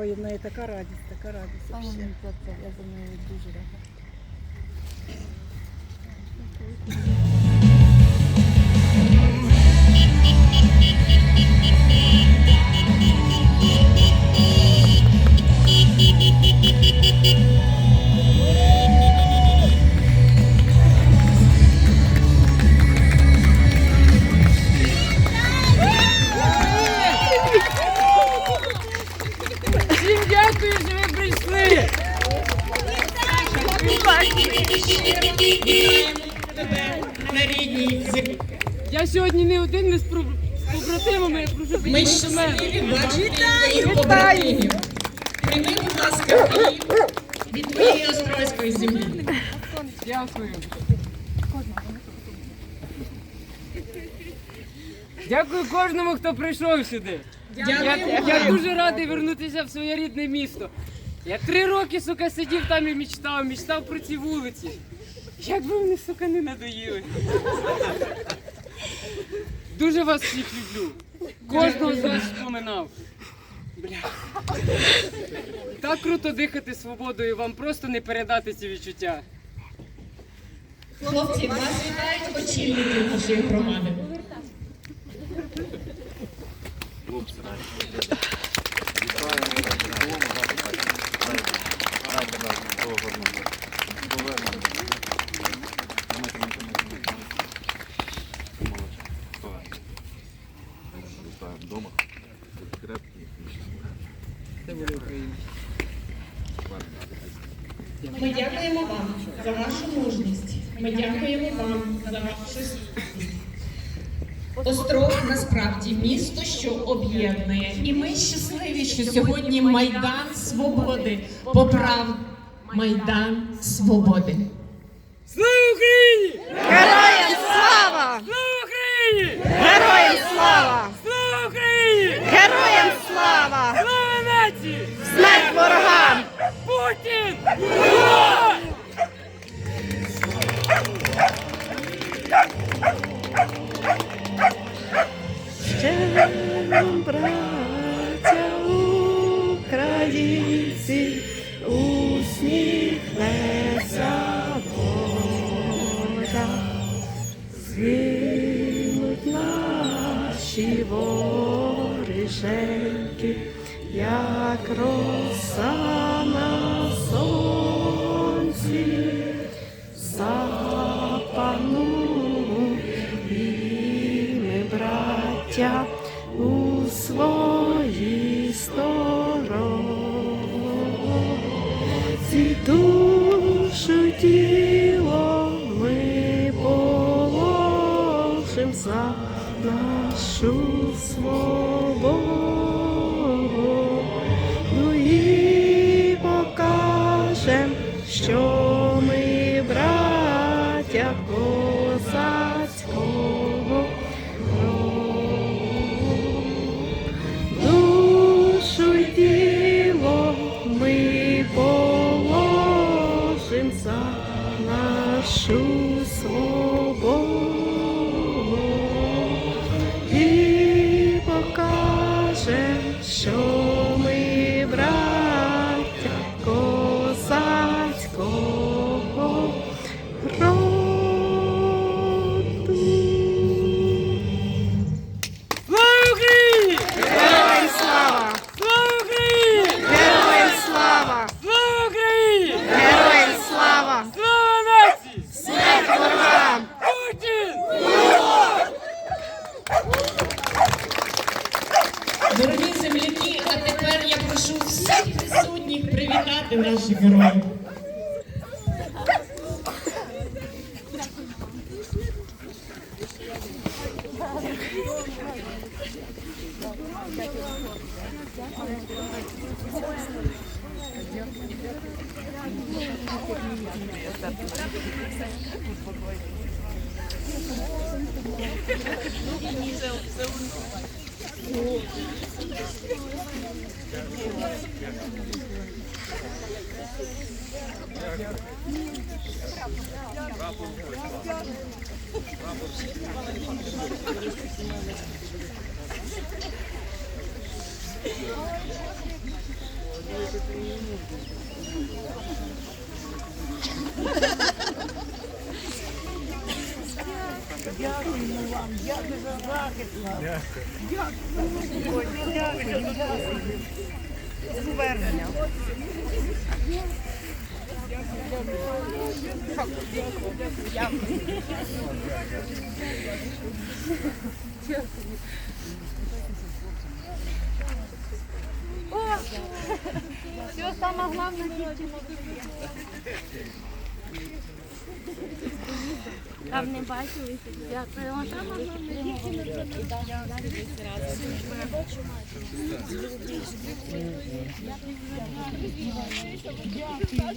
Ой, в неї така радість, така радість. Саме мені це, я за нею дуже рада. Я сьогодні не один, ми з побратимами, я прошу Ми щасливі бачити побратимів. Прийми, будь ласка, від твоєї острозької землі. Дякую. Дякую кожному, хто прийшов сюди. Я, я дуже радий вернутися в своє рідне місто. Я три роки, сука, сидів там і мечтав, мечтав про ці вулиці. Як би вони, сука, не надоїли. Дуже вас всіх люблю. Кожного з вас вспоминав. Бля. Так круто дихати свободою, вам просто не передати ці відчуття. Хлопці, вас вітають очільники нашої громади. Дома. Ми дякуємо вам за вашу мужність. Ми дякуємо вам за вашу стійкість. Острог насправді місто, що об'єднує. І ми щасливі, що сьогодні Майдан Свободи поправ Майдан Свободи. Слава Україні! Героям слава! Слава Україні! Героям усміхнеться Божа. Згинуть наші воріженьки, як роса на сонці, запануємо браття, нашу свободу Ну і покажем, що Дорогі земляки, а тепер я прошу всіх присутніх привітати наших героїв. Thank. Продолжение следует... Все саме головне дівчина. Там не бачили. Дякую. дівчина.